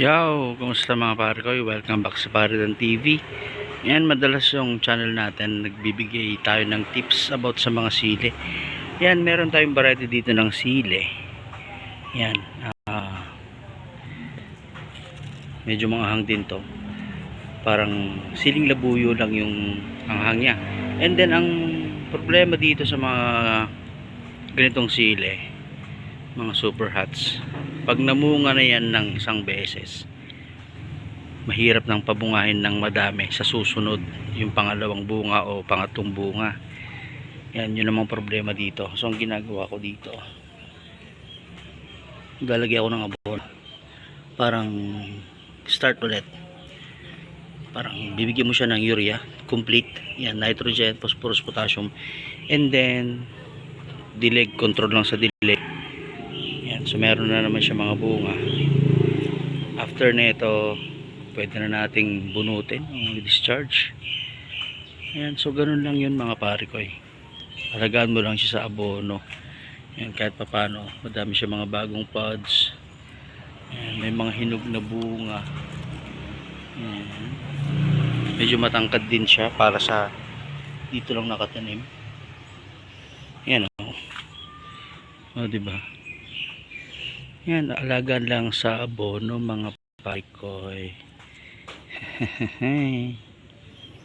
Yo, kumusta mga pare ko? Welcome back sa Paridan TV. Yan, madalas yung channel natin, nagbibigay tayo ng tips about sa mga sili. Yan, meron tayong variety dito ng sili. Yan, ah, medyo mga hang din to. Parang siling labuyo lang yung hanghang niya. And then, ang problema dito sa mga ganitong sili, mga super hats, pag namunga na yan ng isang beses mahirap nang pabungahin ng madami sa susunod. Yung pangalawang bunga o pangatong bunga. Yan yun namang problema dito. So ang ginagawa ko dito lalagyan ako ng abon. Parang start ulit. Parang bibigyan mo siya ng urea complete. Yan nitrogen, phosphorus, potassium. And then dilig control lang sa dilig yan, so meron na naman siya mga bunga. After nito, pwede na nating bunutin, ang discharge. Yan, so ganun lang yun mga pare ko eh. Alagaan mo lang siya sa abono. Yan, kahit papano, madami siya mga bagong pods. Yan, may mga hinog na bunga. Yan. Medyo matangkad din siya para sa dito lang nakatanim. Yan oh. Oh, di ba? Yan, alagaan lang sa abono mga paikoy.